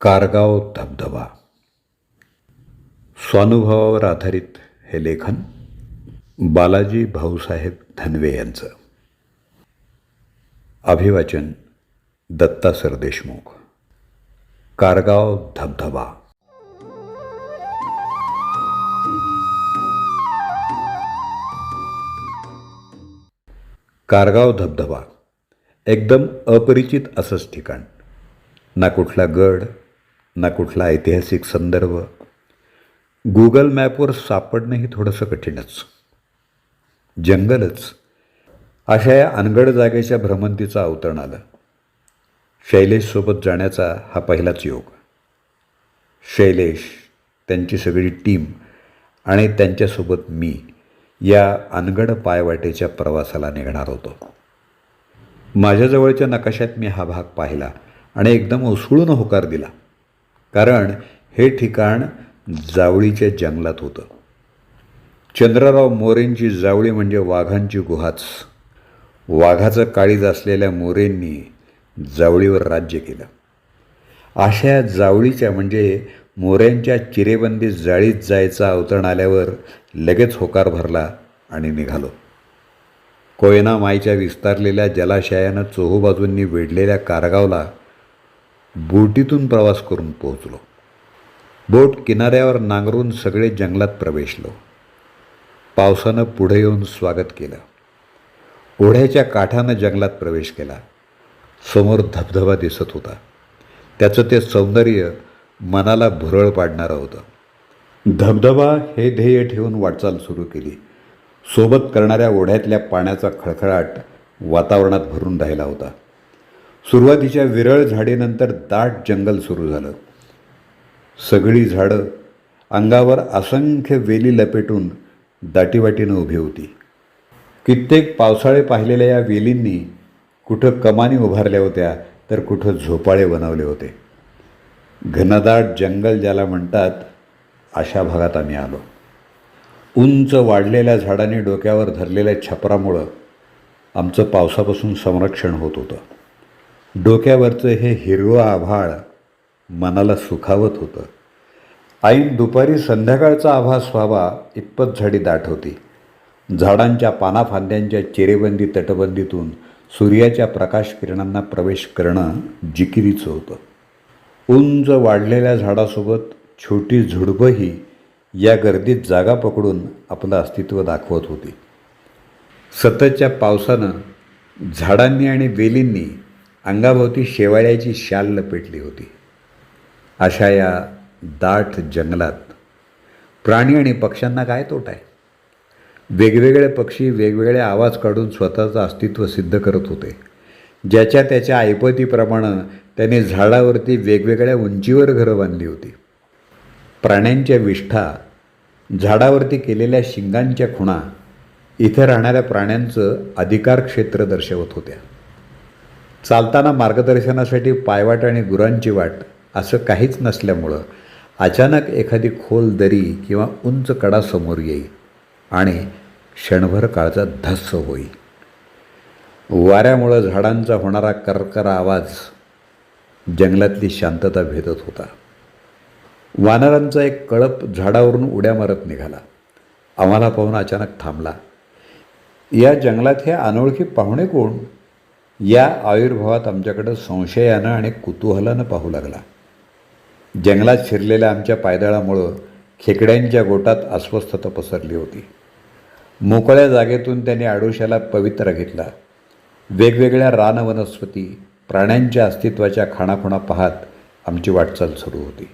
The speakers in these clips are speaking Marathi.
कारगाव धबधबा. स्वानुभवावर आधारित हे लेखन बालाजी भाऊसाहेब धनवे यांचं. अभिवाचन दत्ता सरदेशमुख कारगाव धबधबा. कारगाव धबधबा. एकदम अपरिचित असंच ठिकाण. ना कुठला गड ना कुठला ऐतिहासिक संदर्भ. गुगल मॅपवर सापडणंही थोडंसं कठीणच. जंगलच. अशा या अनगड जागेच्या भ्रमंतीचं अवतरण आलं. शैलेशसोबत जाण्याचा हा पहिलाच योग. शैलेश त्यांची सगळी टीम आणि त्यांच्यासोबत मी या अनगड पायवाटेच्या प्रवासाला निघणार होतो. माझ्याजवळच्या नकाशात मी हा भाग पाहिला आणि एकदम उसळून होकार दिला. कारण हे ठिकाण जावळीच्या जंगलात होतं. चंद्रराव मोरेंची जावळी म्हणजे वाघांची गुहाच. वाघाचं काळीज असलेल्या मोरेंनी जावळीवर राज्य केलं. अशा जावळीच्या म्हणजे मोऱ्यांच्या चिरेबंदी जाळीत जायचा अवतरण आल्यावर लगेच होकार भरला आणि निघालो. कोयना माईच्या विस्तारलेल्या जलाशयानं चोहोबाजूंनी वेढलेल्या कारगावला बोटीतून प्रवास करून पोहोचलो. बोट किनाऱ्यावर नांगरून सगळे जंगलात प्रवेशलो. पावसानं पुढे येऊन स्वागत केलं. ओढ्याच्या काठानं जंगलात प्रवेश केला. समोर धबधबा दिसत होता. त्याचं ते सौंदर्य मनाला भुरळ पाडणारं होतं. धबधबा हे ध्येय ठेवून वाटचाल सुरू केली. सोबत करणाऱ्या ओढ्यातल्या पाण्याचा खळखळाट वातावरणात भरून राहिला होता. सुरुवातीच्या विरळ झाडीनंतर दाट जंगल सुरू झालं. सगळी झाडं अंगावर असंख्य वेली लपेटून दाटीवाटीनं उभी होती. कित्येक पावसाळे पाहिलेल्या या वेलींनी कुठं कमानी उभारल्या होत्या तर कुठं झोपाळे बनवले होते. घनदाट जंगल ज्याला म्हणतात अशा भागात आम्ही आलो. उंच वाढलेल्या झाडांनी डोक्यावर धरलेल्या छपरामुळं आमचं पावसापासून संरक्षण होत होतं. डोक्यावरचं हे हिरवं आभाळ मनाला सुखावत होतं. ऐन दुपारी संध्याकाळचा आभास व्हावा इतपत झाडी दाट होती. झाडांच्या पानाफांद्यांच्या चिरेबंदी तटबंदीतून सूर्याच्या प्रकाश किरणांना प्रवेश करणं जिकिरीचं होतं. उंच वाढलेल्या झाडासोबत छोटी झुडपंही या गर्दीत जागा पकडून आपलं अस्तित्व दाखवत होती. सततच्या पावसानं झाडांनी आणि वेलींनी अंगाभोवती शेवाळ्याची शाल लपेटली होती. अशा या दाट जंगलात प्राणी आणि पक्ष्यांना काय तोट आहे? वेगवेगळे पक्षी वेगवेगळे आवाज काढून स्वतःचं अस्तित्व सिद्ध करत होते. ज्याच्या त्याच्या ऐपतीप्रमाणे त्याने झाडावरती वेगवेगळ्या उंचीवर घरं बांधली होती. प्राण्यांच्या विष्ठा झाडावरती केलेल्या शिंगांच्या खुणा इथे राहणाऱ्या प्राण्यांचं अधिकार क्षेत्र दर्शवत होत्या. चालताना मार्गदर्शनासाठी पायवाट आणि गुरांची वाट असं काहीच नसल्यामुळं अचानक एखादी खोल दरी किंवा उंच कडा समोर येई आणि क्षणभर काळचा धस्स होई. वाऱ्यामुळं झाडांचा होणारा करकरा आवाज जंगलातली शांतता भेदत होता. वानरांचा एक कळप झाडावरून उड्या मारत निघाला. आम्हाला पाहून अचानक थांबला. या जंगलात हे अनोळखी पाहुणे कोण? या आयुर्भावात आमच्याकडं संशयानं आणि कुतूहलानं पाहू लागला. जंगलात शिरलेल्या आमच्या पायदळामुळं खेकड्यांच्या गोटात अस्वस्थता पसरली होती. मोकळ्या जागेतून त्यांनी आडोशाला पवित्रा घेतला. वेगवेगळ्या रानवनस्पती प्राण्यांच्या अस्तित्वाच्या खाणाखुणा पाहत आमची वाटचाल सुरू होती.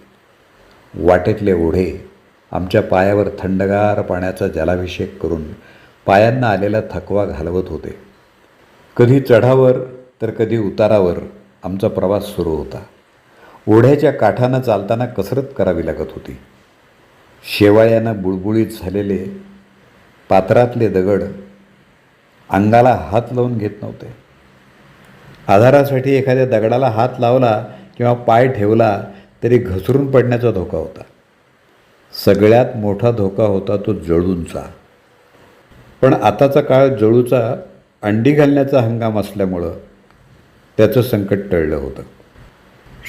वाटेतले ओढे आमच्या पायावर थंडगार पाण्याचा जलाभिषेक करून पायांना आलेला थकवा घालवत होते. कधी चढावर तर कधी उतारावर आमचा प्रवास सुरू होता. ओढ्याच्या काठानं चालताना कसरत करावी लागत होती. शेवाळ्यानं बुळबुळीत झालेले पात्रातले दगड अंगाला हात लावून घेत नव्हते. आधारासाठी एखाद्या दगडाला हात लावला किंवा पाय ठेवला तरी घसरून पडण्याचा धोका होता. सगळ्यात मोठा धोका होता तो जळूंचा. पण आताचा काळ जळूचा अंडी घालण्याचा हंगाम असल्यामुळं त्याचं संकट टळलं होतं.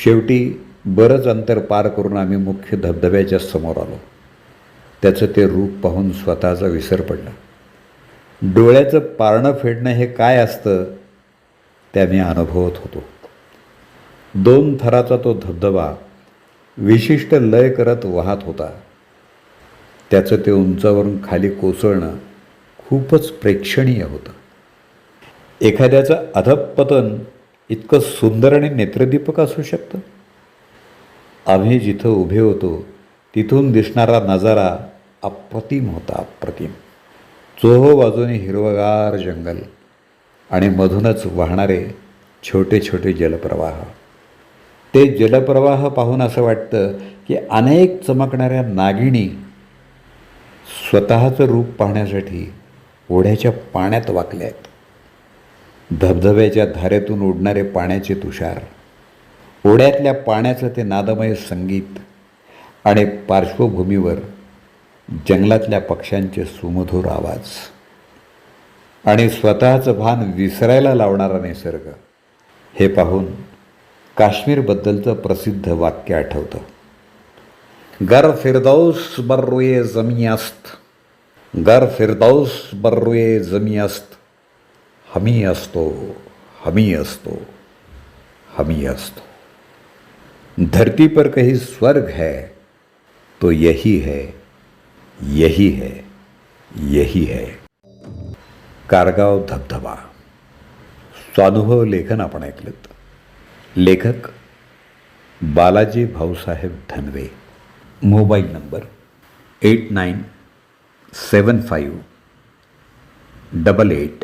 शेवटी बरंच अंतर पार करून आम्ही मुख्य धबधब्याच्या समोर आलो. त्याचं ते रूप पाहून स्वतःचा विसर पडला. डोळ्याचं पारणं फेडणं हे काय असतं ते आम्ही अनुभवत होतो. दोन थराचा तो धबधबा विशिष्ट लय करत वाहत होता. त्याचं ते उंचावरून खाली कोसळणं खूपच प्रेक्षणीय होतं. एखाद्याचं अधपतन इतकं सुंदर आणि नेत्रदीपक असू शकतं? आम्ही जिथं उभे होतो तिथून दिसणारा नजारा अप्रतिम होता अप्रतिम. चोहो बाजूने हिरवगार जंगल आणि मधूनच वाहणारे छोटे छोटे जलप्रवाह. ते जलप्रवाह पाहून असं वाटतं की अनेक चमकणाऱ्या नागिणी स्वतःचं रूप पाहण्यासाठी ओढ्याच्या पाण्यात वाकल्या आहेत धबधब्याच्या धारेतून उडणारे पाण्याचे तुषार ओढ्यातल्या पाण्याचं ते नादमय संगीत आणि पार्श्वभूमीवर जंगलातल्या पक्ष्यांचे सुमधुर आवाज आणि स्वतःचं भान विसरायला लावणारा निसर्ग हे पाहून काश्मीरबद्दलचं प्रसिद्ध वाक्य आठवतं. गर फिरदौस बर्रुये जमी अस्त गर फिरदौस बर्रुये जमी अस्त हमी असतो हमी असतो हमी असतो धरती पर कहीं स्वर्ग है तो यही है यही है यही है। कारगाव धबधबा। स्वानुभव लेखन आपण ऐकलं लेखक Balaji Bhausaheb Dhanwe. Mobile number eight nine seven five double eight